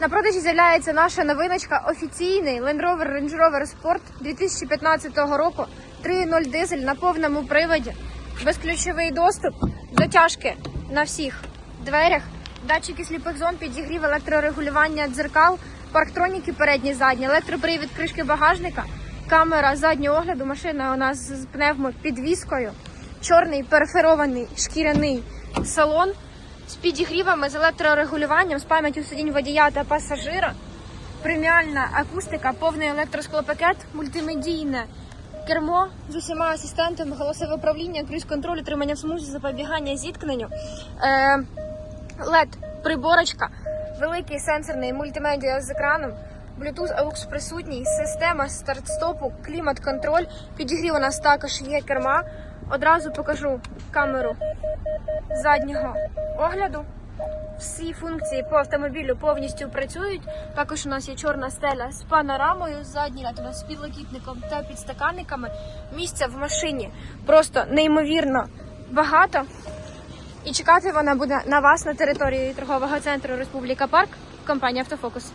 На продажі з'являється наша новиночка офіційний Land Rover Range Rover Sport 2015 року. 3.0 дизель на повному приводі, безключовий доступ, дотяжки на всіх дверях, датчики сліпих зон, підігрів, електрорегулювання дзеркал, парктроніки передні, задні, електропривід кришки багажника, камера заднього огляду. Машина у нас з пневмопідвіскою, чорний перферований шкіряний салон з підігрівами, з електрорегулюванням, з пам'яттю сидінь водія та пасажира, преміальна акустика, повний електросклопакет, мультимедійне кермо з усіма асистентами, голосове управління, круїз-контроль, тримання в смузі, запобігання зіткненню, е, LED приборочка, великий сенсорний мультимедіа з екраном. Bluetooth AUX присутній, система старт-стопу, клімат-контроль. Підігрів у нас також є керма. Одразу покажу камеру заднього огляду. Всі функції по автомобілю повністю працюють. Також у нас є чорна стеля з панорамою, задній ряд у нас з підлокітником та підстаканниками. Місця в машині просто неймовірно багато. І чекати вона буде на вас на території торгового центру Республіка Парк компанія Автофокус.